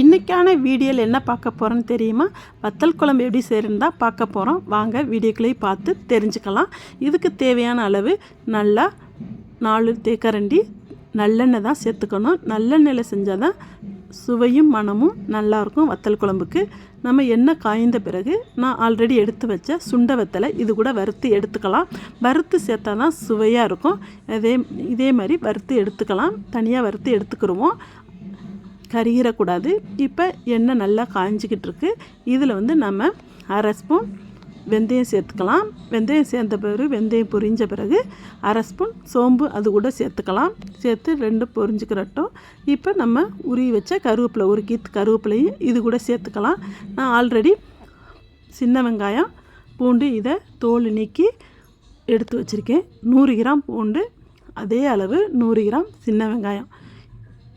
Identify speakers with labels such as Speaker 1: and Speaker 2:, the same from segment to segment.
Speaker 1: இன்றைக்கான வீடியோவில் என்ன பார்க்க போகிறோன்னு தெரியுமா? வத்தல் குழம்பு எப்படி செய்யறதா பார்க்க போகிறோம் வாங்க வீடியோக்களையும் பார்த்து தெரிஞ்சுக்கலாம். இதுக்கு தேவையான அளவு நல்லா நாலு தேக்கரண்டி நல்லெண்ணெய் தான் சேர்த்துக்கணும். நல்லெண்ணெயில் செஞ்சால் தான் சுவையும் மணமும் நல்லாயிருக்கும் வத்தல் குழம்புக்கு. நம்ம எண்ணெய் காய்ந்த பிறகு நான் ஆல்ரெடி எடுத்து வச்ச சுண்ட வத்தலை இது கூட வறுத்து எடுத்துக்கலாம். வறுத்து சேர்த்தா தான் சுவையாக இருக்கும். அதே இதே மாதிரி வறுத்து எடுத்துக்கலாம். தனியாக வறுத்து எடுத்துக்கிடுவோம் கருகிடக்கூடாது இப்போ எண்ணெய் நல்லா காஞ்சிக்கிட்டு இருக்கு இதில் வந்து நம்ம அரை ஸ்பூன் வெந்தயம் சேர்த்துக்கலாம். வெந்தயம் சேர்ந்த பிறகு வெந்தயம் பொரிஞ்ச பிறகு அரை ஸ்பூன் சோம்பு அது கூட சேர்த்துக்கலாம். சேர்த்து ரெண்டு பொரிஞ்சுக்கிறட்டும் இப்போ நம்ம உருவி வச்ச கருவேப்பிலை உருக்கி கருவேப்பிலையும் இது கூட சேர்த்துக்கலாம். நான் ஆல்ரெடி சின்ன வெங்காயம் பூண்டு இதை தோல் நீக்கி எடுத்து வச்சுருக்கேன். நூறு கிராம் பூண்டு அதே அளவு நூறு கிராம் சின்ன வெங்காயம்.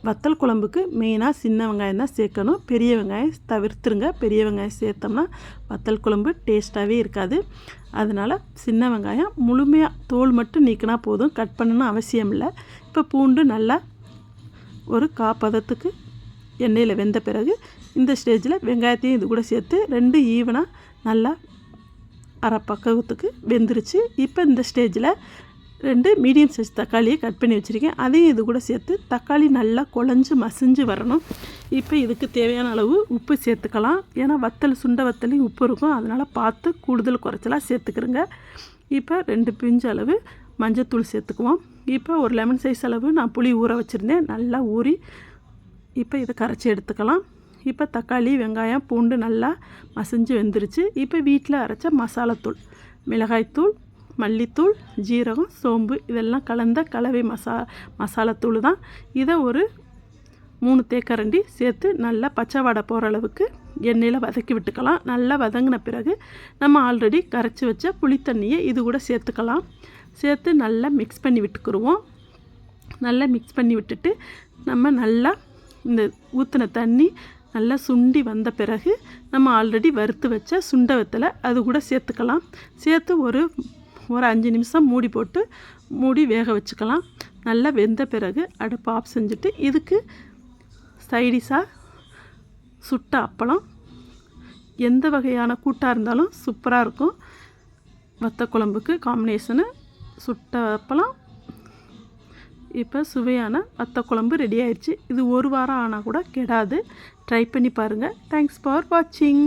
Speaker 1: வத்தல் குழம்புக்கு மெயினாக சின்ன வெங்காயம் தான் சேர்க்கணும். பெரிய வெங்காயம் தவிர்த்துருங்க. பெரிய வெங்காயம் சேர்த்தோம்னா வத்தல் குழம்பு டேஸ்ட்டாகவே இருக்காது. அதனால் சின்ன வெங்காயம் முழுமையாக தோல் மட்டும் நீக்கினா போதும். கட் பண்ணணும் அவசியம் இல்லை. இப்போ பூண்டு நல்லா ஒரு காப்பதத்துக்கு எண்ணெயில் வெந்த பிறகு இந்த ஸ்டேஜில் வெங்காயத்தையும் இது கூட சேர்த்து ரெண்டு ஈவனாக நல்லா அரை பக்கத்துக்கு வெந்துருச்சு. இப்போ இந்த ஸ்டேஜில் ரெண்டு மீடியம் சைஸ் தக்காளியை கட் பண்ணி வச்சுருக்கேன். அதையும் இது கூட சேர்த்து தக்காளி நல்லா குழஞ்சி மசிஞ்சு வரணும். இப்போ இதுக்கு தேவையான அளவு உப்பு சேர்த்துக்கலாம். ஏன்னா வத்தல் சுண்ட வத்தலையும் உப்பு இருக்கும். அதனால் பார்த்து கூடுதல் குறைச்சலாக சேர்த்துக்கிறோங்க. இப்போ ரெண்டு பிஞ்சு அளவு மஞ்சத்தூள் சேர்த்துக்குவோம். இப்போ ஒரு லெமன் சைஸ் அளவு நான் புளி ஊற வச்சுருந்தேன். நல்லா ஊறி இப்போ இதை கரைச்சி எடுத்துக்கலாம். இப்போ தக்காளி வெங்காயம் பூண்டு நல்லா மசிஞ்சு வெந்துருச்சு. இப்போ வீட்டில் அரைச்ச மசாலாத்தூள் மிளகாய்த்தூள் மல்லித்தூள் ஜீரகம் சோம்பு இதெல்லாம் கலந்த கலவை மசா மசாலாத்தூள் தான். இதை ஒரு மூணு தேக்கரண்டி சேர்த்து நல்லா பச்சை வடை போகிற அளவுக்கு எண்ணெயில் வதக்கி விட்டுக்கலாம். நல்லா வதங்கின பிறகு நம்ம ஆல்ரெடி கரைச்சி வச்ச புளித்தண்ணியை இது கூட சேர்த்துக்கலாம். சேர்த்து நல்லா மிக்ஸ் பண்ணி விட்டுக்குருவோம். நல்லா மிக்ஸ் பண்ணி விட்டுட்டு நம்ம நல்லா இந்த ஊற்றின தண்ணி நல்லா சுண்டி வந்த பிறகு நம்ம ஆல்ரெடி வறுத்து வச்ச சுண்ட அது கூட சேர்த்துக்கலாம். சேர்த்து ஒரு ஒரு அஞ்சு நிமிஷம் மூடி போட்டு மூடி வேக வச்சுக்கலாம். நல்லா வெந்த பிறகு அடுப்பு ஆஃப் செஞ்சுட்டு இதுக்கு சைடிஷாக சுட்ட அப்பளம். எந்த வகையான கூட்டாக இருந்தாலும் சூப்பராக இருக்கும். வத்த குழம்புக்கு காம்பினேஷனு சுட்ட அப்பளம். இப்போ சுவையான வத்த குழம்பு ரெடி ஆயிடுச்சு. இது ஒரு வாரம் ஆனால் கூட கெடாது. ட்ரை பண்ணி பாருங்கள் தேங்க்ஸ் ஃபார் வாட்சிங்